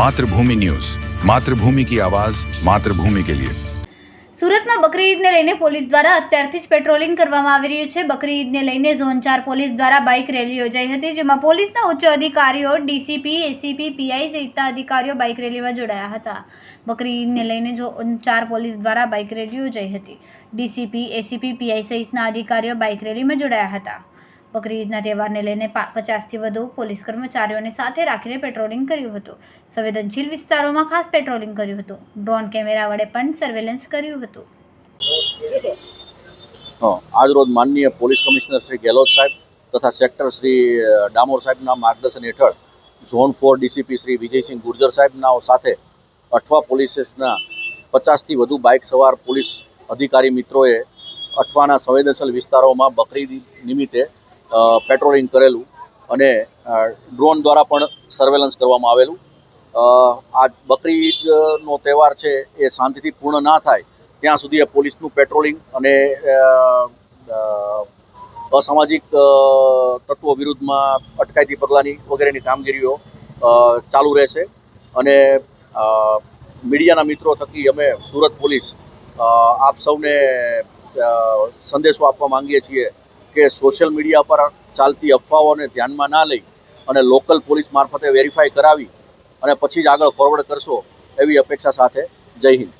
Mathrubhumi news. Mathrubhumi કી આવાજ, માતૃભૂમિ કે લિયે. સુરતમાં બકરી ઈદને લઈને પોલીસ દ્વારા અત્યારથી જ પેટ્રોલિંગ કરવામાં આવી રહ્યું છે. બકરી ઈદને લઈને ઝોન ચાર પોલીસ દ્વારા બાઇક રેલી યોજાઈ હતી, જેમાં પોલીસના ઉચ્ચ અધિકારીઓ, ડીસીપી, એસીપી, પીઆઈ સહિતના અધિકારીઓ બાઇક રેલીમાં જોડાયા હતા. બકરી ઈદને લઈને ઝોન ચાર પોલીસ દ્વારા બાઇક રેલી યોજાઈ હતી. ડીસીપી, એસીપી, પીઆઈ સહિતના અધિકારીઓ બાઇક રેલીમાં જોડાયા હતા. બકરી તહેવારને લઈને પચાસથી વધુ પોલીસ કર્મચારીઓને સાથે રાખીને પેટ્રોલિંગ કર્યું હતું. સંવેદનશીલ વિસ્તારોમાં ખાસ પેટ્રોલિંગ કર્યું હતું. ડ્રોન કેમેરા વડે પણ સર્વેલન્સ કર્યું હતું. આજરોજ માનનીય પોલીસ કમિશનર શ્રી ગેહલોત સાહેબ તથા સેક્ટર શ્રી ડામોર સાહેબના માર્ગદર્શન હેઠળ zone four DCP Shri Vijaysinh Gurjar સાહેબના સાથે અઠવા પોલીસ સ્ટેશનના પચાસથી વધુ બાઇક સવાર પોલીસ અધિકારી મિત્રોએ અઠવાના સંવેદનશીલ વિસ્તારોમાં બકરી નિમિત્તે પેટ્રોલિંગ કરેલું અને ડ્રોન દ્વારા પણ સર્વેલન્સ કરવામાં આવેલું. આ બકરી ઈદનો તહેવાર છે એ શાંતિથી પૂર્ણ ના થાય ત્યાં સુધી પોલીસનું પેટ્રોલિંગ અને અસામાજિક તત્વો વિરુદ્ધમાં અટકાયતી પગલાંની વગેરેની કામગીરીઓ ચાલુ રહેશે અને મીડિયાના મિત્રો થકી અમે સુરત પોલીસ આપ સૌને સંદેશો આપવા માંગીએ છીએ કે સોશિયલ મીડિયા પર ચાલતી અફવાઓને ધ્યાનમાં ના લઈ અને લોકલ પોલીસ મારફતે વેરીફાઈ કરાવી અને પછી જ આગળ ફોરવર્ડ કરશો એવી અપેક્ષા સાથે જય હિન્દ.